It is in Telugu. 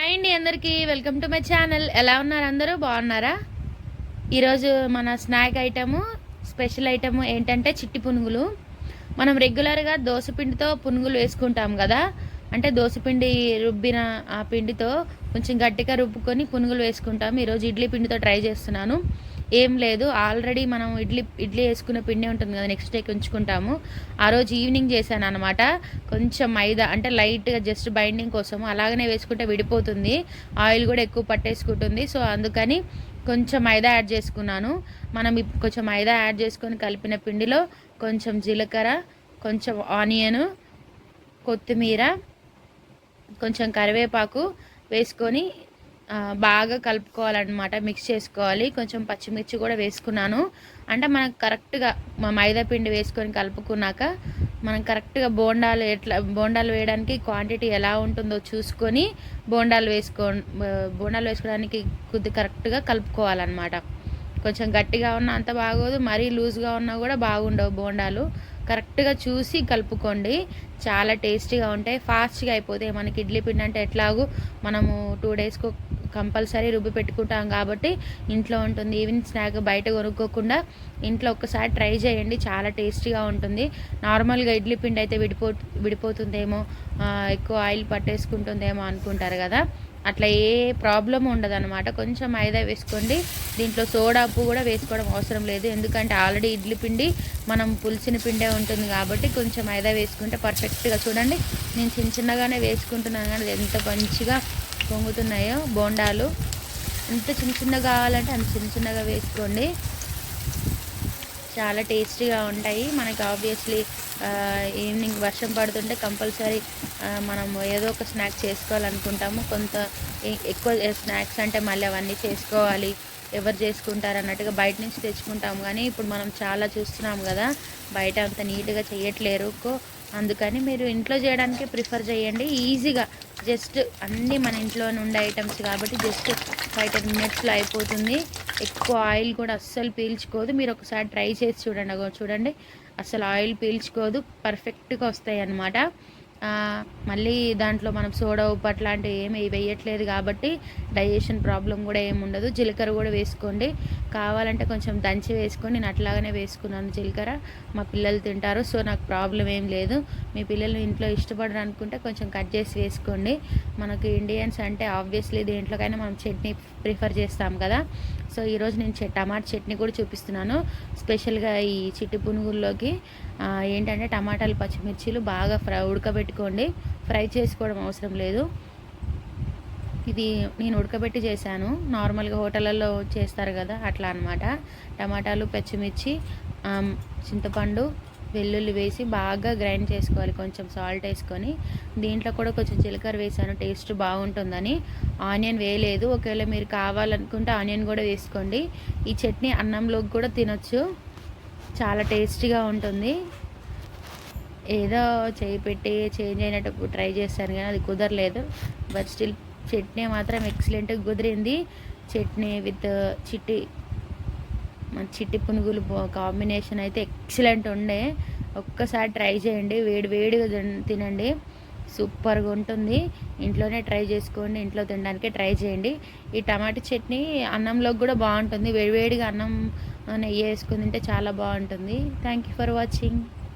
హాయ్ అండి అందరికీ. Welcome to my channel. ఎలా ఉన్నారు అందరూ? బాగున్నారా? ఈరోజు మన స్నాక్ ఐటము స్పెషల్ ఐటము ఏంటంటే చిట్టి పునుగులు. మనం రెగ్యులర్గా దోశపిండితో పునుగులు వేసుకుంటాం కదా. అంటే దోశపిండి రుబ్బిన ఆ పిండితో కొంచెం గట్టిగా రుబ్బుకొని పునుగులు వేసుకుంటాం. ఈరోజు ఇడ్లీ పిండితో ట్రై చేస్తున్నాను. ఏం లేదు. ఆల్రెడీ మనం ఇడ్లీ ఇడ్లీ వేసుకున్న పిండి ఉంటుంది కదా నెక్స్ట్ డేకి ఉంచుకుంటాము ఆ రోజు ఈవినింగ్ చేశాను అనమాట కొంచెం మైదా అంటే లైట్గా జస్ట్ బైండింగ్ కోసము అలాగనే వేసుకుంటే విడిపోతుంది. ఆయిల్ కూడా ఎక్కువ పట్టేసుకుంటుంది. సో అందుకని కొంచెం మైదా యాడ్ చేసుకున్నాను. మనం కొంచెం మైదా యాడ్ చేసుకొని కలిపిన పిండిలో కొంచెం జీలకర్ర కొంచెం ఆనియన్ కొత్తిమీర కొంచెం కరివేపాకు వేసుకొని బాగా కలుపుకోవాలన్నమాట మిక్స్ చేసుకోవాలి. కొంచెం పచ్చిమిర్చి కూడా వేసుకున్నాను. అంటే మనకు కరెక్ట్గా మా మైదా పిండి వేసుకొని కలుపుకున్నాక మనం కరెక్ట్గా బోండాలు ఎట్లా బోండాలు వేయడానికి క్వాంటిటీ ఎలా ఉంటుందో చూసుకొని బోండాలు వేసుకో బోండాలు వేసుకోవడానికి కొద్ది కరెక్ట్గా కలుపుకోవాలన్నమాట. కొంచెం గట్టిగా ఉన్నా అంత బాగోదు మరీ లూజ్గా ఉన్నా కూడా బాగుండవు బోండాలు. కరెక్ట్గా చూసి కలుపుకోండి. చాలా టేస్టీగా ఉంటాయి. ఫాస్ట్గా అయిపోతాయి. మనకి ఇడ్లీ పిండి అంటే ఎట్లాగూ మనము టూ డేస్కు కంపల్సరీ రుబ్బి పెట్టుకుంటాం కాబట్టి ఇంట్లో ఉంటుంది. ఈవినింగ్ స్నాక్ బయట కొనుక్కోకుండా ఇంట్లో ఒక్కసారి ట్రై చేయండి. చాలా టేస్టీగా ఉంటుంది. నార్మల్గా ఇడ్లీ పిండి అయితే విడిపో విడిపోతుందేమో ఎక్కువ ఆయిల్ పట్టేసుకుంటుందేమో అనుకుంటారు కదా. అట్లా ఏ ప్రాబ్లం ఉండదు అనమాట కొంచెం మైదా వేసుకోండి. దీంట్లో సోడా ఉప్పు కూడా వేసుకోవడం అవసరం లేదు. ఎందుకంటే ఆల్రెడీ ఇడ్లీ పిండి మనం పులిసిన పిండే ఉంటుంది కాబట్టి కొంచెం మైదా వేసుకుంటే పర్ఫెక్ట్గా చూడండి నేను చిన్న చిన్నగానే వేసుకుంటున్నాను కానీ ఎంత మంచిగా పొంగుతున్నాయో బోండాలు. ఎంత చిన్న చిన్నగా కావాలంటే అంత చిన్న చిన్నగా వేసుకోండి. చాలా టేస్టీగా ఉంటాయి. మనకి ఆబ్వియస్లీ ఈవినింగ్ వర్షం పడుతుంటే కంపల్సరీ మనం ఏదో ఒక స్నాక్ చేసుకోవాలనుకుంటాము. కొంత ఎక్కువ స్నాక్స్ అంటే మళ్ళీ అవన్నీ చేసుకోవాలి. ఎవరు చేసుకుంటారు అన్నట్టుగా బయట నుంచి తెచ్చుకుంటాము. కానీ ఇప్పుడు మనం చాలా చూస్తున్నాం కదా బయట అంత నీట్గా చేయట్లేరు. అందుకని మీరు ఇంట్లో చేయడానికి ప్రిఫర్ చేయండి. ఈజీగా జస్ట్ అన్నీ మన ఇంట్లో ఉండే ఐటమ్స్ కాబట్టి జస్ట్ ఫైవ్ టెన్ మినిట్స్లో అయిపోతుంది. ఎక్కువ ఆయిల్ కూడా అస్సలు పీల్చుకోదు. మీరు ఒకసారి ట్రై చేసి చూడండి అగో చూడండి. అసలు ఆయిల్ పీల్చుకోదు. పర్ఫెక్ట్గా వస్తాయి అన్నమాట మళ్ళీ దాంట్లో మనం సోడా ఉప్పు అట్లాంటివి ఏమి వేయట్లేదు కాబట్టి డైజెషన్ ప్రాబ్లం కూడా ఏమి ఉండదు. జీలకర్ర కూడా వేసుకోండి. కావాలంటే కొంచెం దంచి వేసుకొని నేను అట్లాగనే వేసుకున్నాను జీలకర్ర. మా పిల్లలు తింటారు సో నాకు ప్రాబ్లం ఏం లేదు. మీ పిల్లలు ఇంట్లో ఇష్టపడరు అనుకుంటే కొంచెం కట్ చేసి వేసుకోండి. మనకు ఇండియన్స్ అంటే ఆబ్వియస్లీ దేంట్లోకైనా మనం చట్నీ ప్రిఫర్ చేస్తాం కదా. సో ఈరోజు నేను చె- టమాటా చట్నీ కూడా చూపిస్తున్నాను. స్పెషల్గా ఈ చిట్టి పునుగుల్లోకి. ఏంటంటే టమాటాలు పచ్చిమిర్చీలు బాగా ఫ్రై ఉడకబెట్టుకోండి. ఫ్రై చేసుకోవడం అవసరం లేదు. ఇది నేను ఉడకబెట్టి చేశాను. నార్మల్గా హోటళ్ళల్లో చేస్తారు కదా అట్లా అనమాట టమాటాలు పచ్చిమిర్చి చింతపండు వెల్లుల్లి వేసి బాగా గ్రైండ్ చేసుకోవాలి. కొంచెం సాల్ట్ వేసుకొని దీంట్లో కూడా కొంచెం జీలకర్ర వేసాను. టేస్ట్ బాగుంటుందని. ఆనియన్ వేయలేదు. ఒకవేళ మీరు కావాలనుకుంటే ఆనియన్ కూడా వేసుకోండి. ఈ చట్నీ అన్నంలోకి కూడా తినొచ్చు. చాలా టేస్టీగా ఉంటుంది. ఏదో చేయి పెట్టి చేంజ్ అయినట్టు ట్రై చేశాను కానీ అది కుదరలేదు. బట్ స్టిల్ చట్నీ మాత్రం ఎక్సలెంట్గా కుదిరింది. చట్నీ విత్ చిట్టి మన చిట్టి పునుగులు కాంబినేషన్ అయితే ఎక్సలెంట్ ఉండే. ఒక్కసారి ట్రై చేయండి. వేడి వేడిగా తినండి. సూపర్గా ఉంటుంది. ఇంట్లోనే ట్రై చేసుకోండి. ఇంట్లో తినడానికి ట్రై చేయండి. ఈ టమాటా చట్నీ అన్నంలోకి కూడా బాగుంటుంది. వేడివేడిగా అన్నం నెయ్యి వేసుకుని తింటే చాలా బాగుంటుంది. Thank you for watching